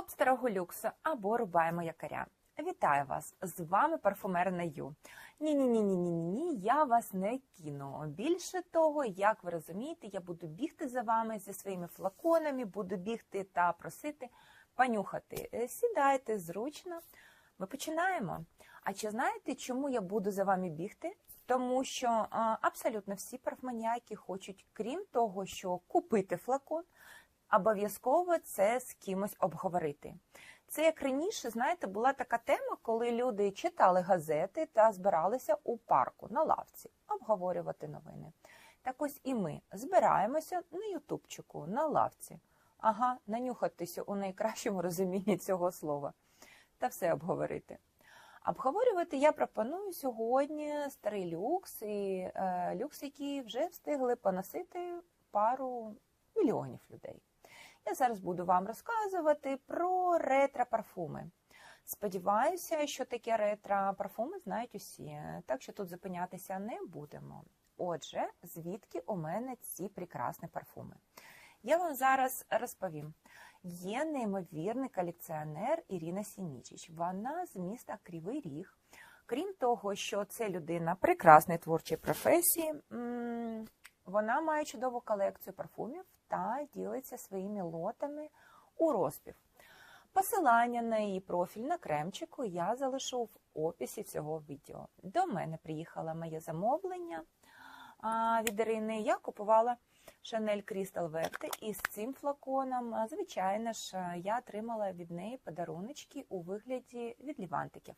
Стоп старого люксу або рубаємо якоря. Вітаю вас! З вами парфумерна Ю. Ні, ні, ні, ні, ні, ні, я вас не кину. Більше того, як ви розумієте, я буду бігти за вами зі своїми флаконами, буду бігти та просити понюхати. Е, Сідайте зручно. Ми починаємо. А чи знаєте, чому я буду за вами бігти? Тому що абсолютно всі парфманіяки хочуть, крім того, що купити флакон, обов'язково це з кимось обговорити. Це як раніше, знаєте, була така тема, коли люди читали газети та збиралися у парку на лавці обговорювати новини. Так ось і ми збираємося на Ютубчику, на лавці. Ага, нанюхатися у найкращому розумінні цього слова та все обговорити. Обговорювати я пропоную сьогодні старий люкс і е, люкс, які вже встигли поносити пару мільйонів людей. Я зараз буду вам розказувати про ретро-парфуми. Сподіваюся, що таке ретро-парфуми знають усі, так що тут зупинятися не будемо. Отже, звідки у мене ці прекрасні парфуми? Я вам зараз розповім. Є неймовірний колекціонер Ірина Сінічич. Вона з міста Кривий Ріг. Крім того, що це людина прекрасної творчої професії, вона має чудову колекцію парфумів та ділиться своїми лотами у розпів. Посилання на її профіль на кремчику я залишу в описі цього відео. До мене приїхало моє замовлення від Ірини. Я купувала Chanel Crystal Vector і з цим флаконом, звичайно ж, я отримала від неї подаруночки у вигляді від лівантиків.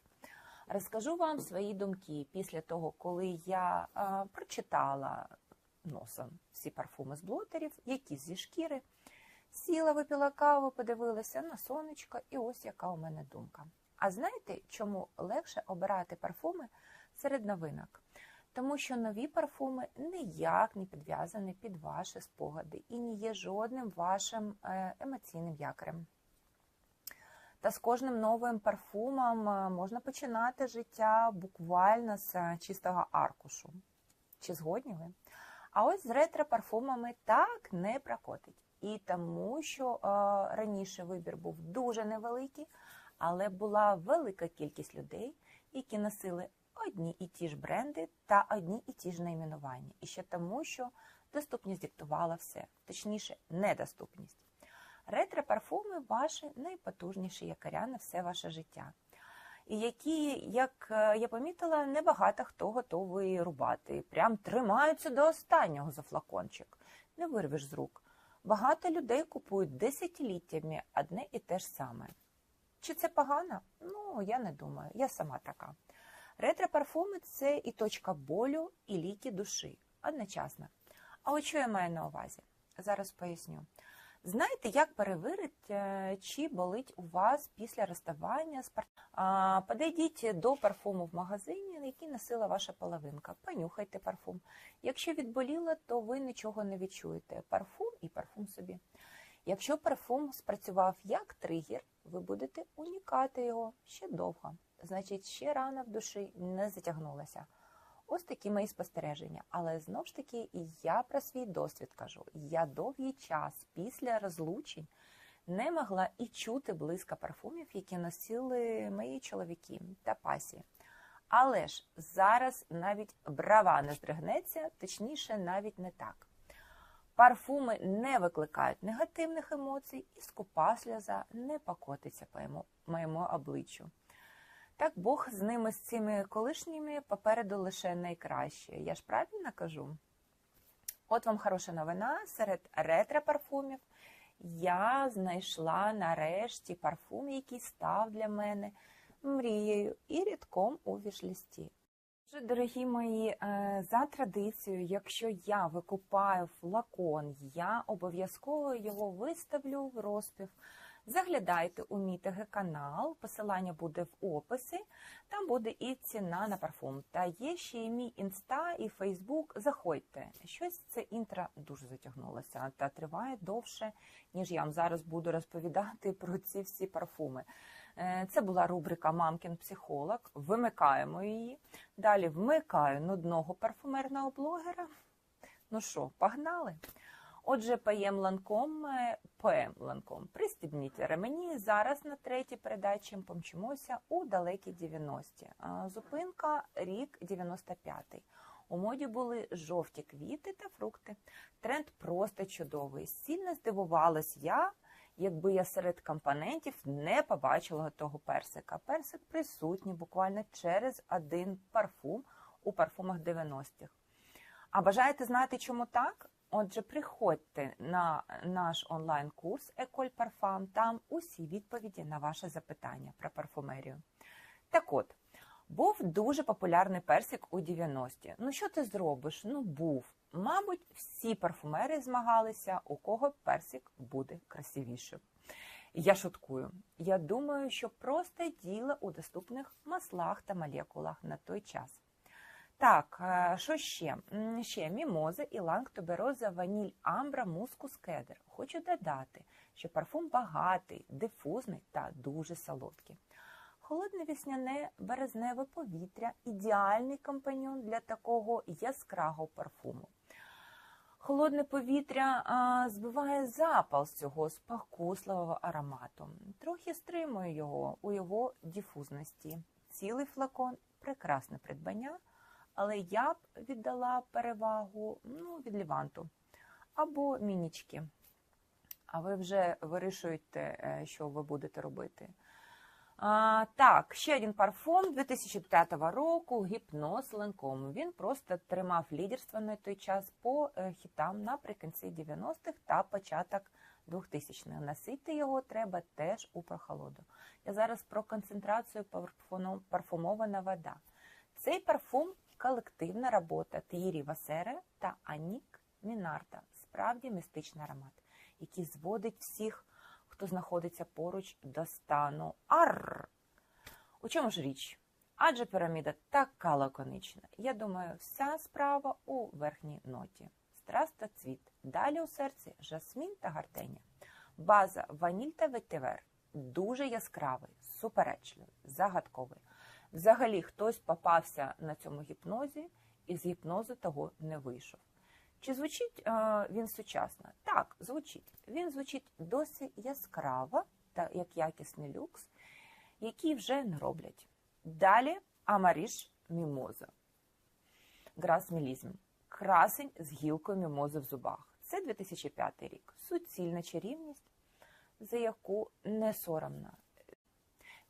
Розкажу вам свої думки після того, коли я прочитала носом всі парфуми з блотерів, які зі шкіри. Сіла, випила каву, подивилася на сонечко, і ось яка у мене думка. А знаєте, чому легше обирати парфуми серед новинок? Тому що нові парфуми ніяк не підв'язані під ваші спогади і не є жодним вашим емоційним якорем. Та з кожним новим парфумом можна починати життя буквально з чистого аркушу. Чи згодні ви? А ось з ретро-парфумами так не прокотить. І тому, що е, раніше вибір був дуже невеликий, але була велика кількість людей, які носили одні і ті ж бренди та одні і ті ж найменування. І ще тому, що доступність диктувала все, точніше, недоступність. Ретро-парфуми ваші найпотужніші якоря на все ваше життя які, як е, я помітила, небагато хто готовий рубати. Прям тримаються до останнього за флакончик. Не вирвеш з рук. Багато людей купують десятиліттями одне і те ж саме. Чи це погано? Ну, я не думаю, я сама така. Ретро-парфуми це і точка болю, і ліки душі одночасно. А от що я маю на увазі? Зараз поясню. Знаєте, як перевірити, е, чи болить у вас після розставання з парфумом? Подійдіть до парфуму в магазині, який носила ваша половинка. Понюхайте парфум. Якщо відболіло, то ви нічого не відчуєте. Парфум і парфум собі. Якщо парфум спрацював як тригер, ви будете унікати його ще довго. Значить, ще рана в душі не затягнулася. Ось такі мої спостереження. Але знову ж таки, я про свій досвід кажу. Я довгий час після розлучень не могла і чути близько парфумів, які носили мої чоловіки та пасі. Але ж зараз навіть брава не здригнеться, точніше, навіть не так. Парфуми не викликають негативних емоцій, і скупа сльоза не покотиться по моєму обличчю. Так Бог з ними, з цими колишніми, попереду лише найкраще. Я ж правильно кажу? От вам хороша новина. Серед ретро-парфумів я знайшла нарешті парфум, який став для мене мрією і рідком у вішлісті. Отже, дорогі мої, е, за традицією, якщо я викупаю флакон, я обов'язково його виставлю в розпів. Заглядайте у мій ТГ-канал, посилання буде в описі, там буде і ціна на парфум. Та є ще і мій інста і Фейсбук. Заходьте. Щось це інтро дуже затягнулося та триває довше, ніж я вам зараз буду розповідати про ці всі парфуми. Е, це була рубрика Мамкін психолог. Вимикаємо її. Далі вмикаю нудного парфумерного блогера. Ну що, погнали? Отже, ПМ ланком, е, ПМ ланком. Пристібніть ремені. Зараз на третій передачі помчимося у далекі 90-ті. Зупинка рік 95-й. У моді були жовті квіти та фрукти. Тренд просто чудовий. Сильно здивувалась я, якби я серед компонентів не побачила того персика. Персик присутній буквально через один парфум у парфумах 90-х. А бажаєте знати, чому так? Отже, приходьте на наш онлайн-курс Еколь Парфам. Там усі відповіді на ваше запитання про парфумерію. Так от, був дуже популярний персик у 90-ті. Ну що ти зробиш? Ну був. Мабуть, всі парфумери змагалися, у кого персик буде красивішим. Я шуткую. Я думаю, що просто діло у доступних маслах та молекулах на той час. Так, е, що ще? Ще мімоза, іланг, тубероза, ваніль, амбра, мускус, кедр. Хочу додати, що парфум багатий, дифузний та дуже солодкий. Холодне вісняне березневе повітря ідеальний компаньон для такого яскравого парфуму. Холодне повітря а, збиває запал цього спокусливого аромату, трохи стримує його у його дифузності. Цілий флакон прекрасне придбання, але я б віддала перевагу ну, від ліванту або мінічки. А ви вже вирішуєте, е, що ви будете робити. А, так, ще один парфум 2005 року гіпноз Ленком. Він просто тримав лідерство на той час по е, хітам наприкінці 90-х та початок 2000-х. Носити його треба теж у прохолоду. Я зараз про концентрацію парфумована вода. Цей парфум колективна робота Т'єрі Васере та Анік Мінарта. Справді містичний аромат, який зводить всіх хто знаходиться поруч до стану ар. У чому ж річ? Адже піраміда така лаконична. Я думаю, вся справа у верхній ноті. Страст та цвіт. Далі у серці жасмін та гартеня. База ваніль та ветивер. Дуже яскравий, суперечливий, загадковий. Взагалі, хтось попався на цьому гіпнозі і з гіпнозу того не вийшов. Чи звучить е, він сучасно? Так, звучить. Він звучить досить яскраво, та як якісний люкс, який вже не роблять. Далі Амаріш Мімоза. Грас Мілізм. Красень з гілкою мімози в зубах. Це 2005 рік. Суцільна чарівність, за яку не соромно.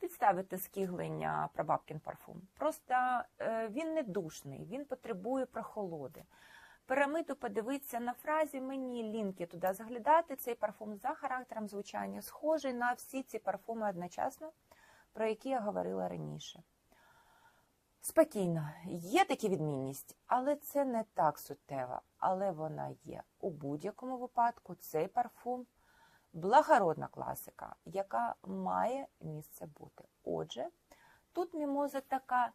Підставити скиглення прабабкін парфум. Просто е, він не душний, він потребує прохолоди. Пирамиду подивитися на фразі мені лінки туди заглядати. Цей парфум за характером звучання схожий на всі ці парфуми одночасно, про які я говорила раніше. Спокійно, є такі відмінність, але це не так суттєво, але вона є. У будь-якому випадку цей парфум благородна класика, яка має місце бути. Отже, тут мімоза така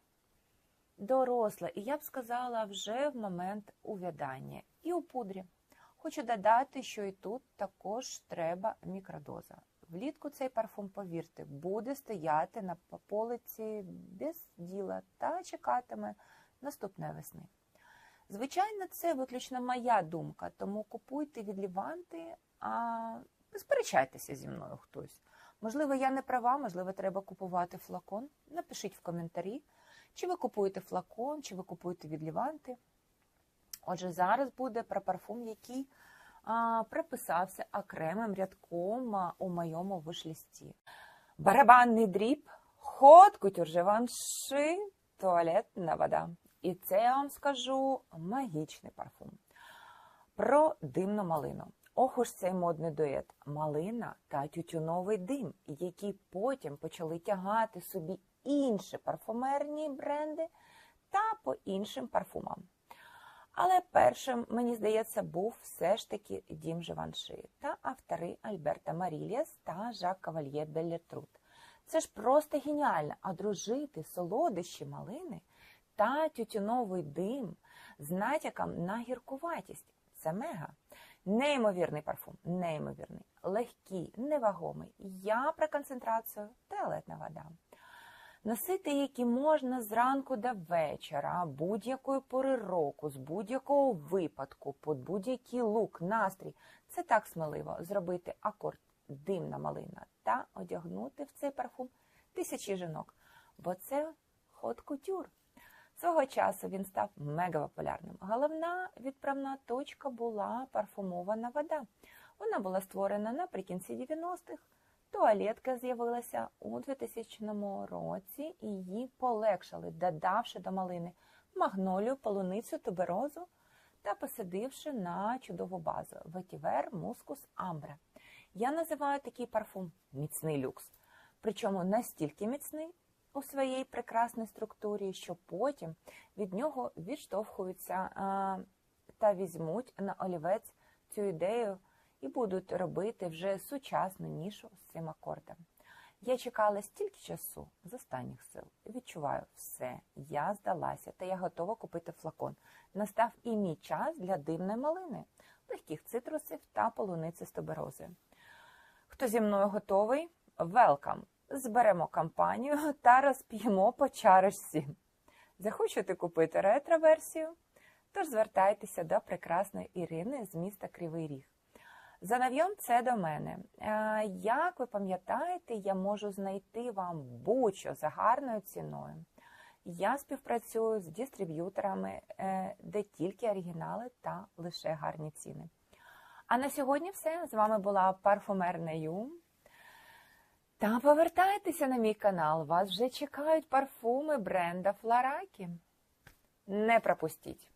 доросла, і я б сказала, вже в момент увядання. І у пудрі. Хочу додати, що і тут також треба мікродоза. Влітку цей парфум, повірте, буде стояти на полиці без діла та чекатиме наступної весни. Звичайно, це виключно моя думка, тому купуйте від Ліванти, а не сперечайтеся зі мною хтось. Можливо, я не права, можливо, треба купувати флакон. Напишіть в коментарі, чи ви купуєте флакон, чи ви купуєте від Ліванти. Отже, зараз буде про парфум, який а, приписався окремим рядком у моєму вишлісті. Барабанний дріб, ход кутюржеванши, туалетна вода. І це я вам скажу магічний парфум. Про димну малину. Ох уж цей модний дует. Малина та тютюновий дим, які потім почали тягати собі інші парфумерні бренди та по іншим парфумам. Але першим, мені здається, був все ж таки Дім Живанши та автори Альберта Маріліас та Жак Кавальє Беллетрут. Це ж просто геніально, а солодощі малини та тютюновий дим з натяком на гіркуватість. Це мега. Неймовірний парфум, неймовірний, легкий, невагомий. Я про концентрацію туалетна вода. Носити які можна зранку до вечора, будь-якої пори року, з будь-якого випадку, під будь-який лук, настрій. Це так сміливо зробити акорд димна малина та одягнути в цей парфум тисячі жінок, бо це ход кутюр. Свого часу він став мегапопулярним. Головна відправна точка була парфумована вода. Вона була створена наприкінці 90-х. Туалетка з'явилася у 2000 році і її полегшили, додавши до малини магнолію, полуницю, туберозу та посадивши на чудову базу ветівер, мускус, амбре. Я називаю такий парфум міцний люкс. Причому настільки міцний у своїй прекрасній структурі, що потім від нього відштовхуються та візьмуть на олівець цю ідею і будуть робити вже сучасну нішу з цим акордом. Я чекала стільки часу з останніх сил. Відчуваю все, я здалася, та я готова купити флакон. Настав і мій час для димної малини, легких цитрусів та полуниці з туберозою. Хто зі мною готовий? Велкам! Зберемо компанію та розп'ємо по чарочці. Захочете купити ретро-версію? Тож звертайтеся до прекрасної Ірини з міста Кривий Ріг. За нав'йом це до мене. Е, Як ви пам'ятаєте, я можу знайти вам будь-що за гарною ціною. Я співпрацюю з дистриб'юторами, е, де тільки оригінали та лише гарні ціни. А на сьогодні все. З вами була парфумерна Ю. Та повертайтеся на мій канал. Вас вже чекають парфуми бренда Фларакі. Не пропустіть!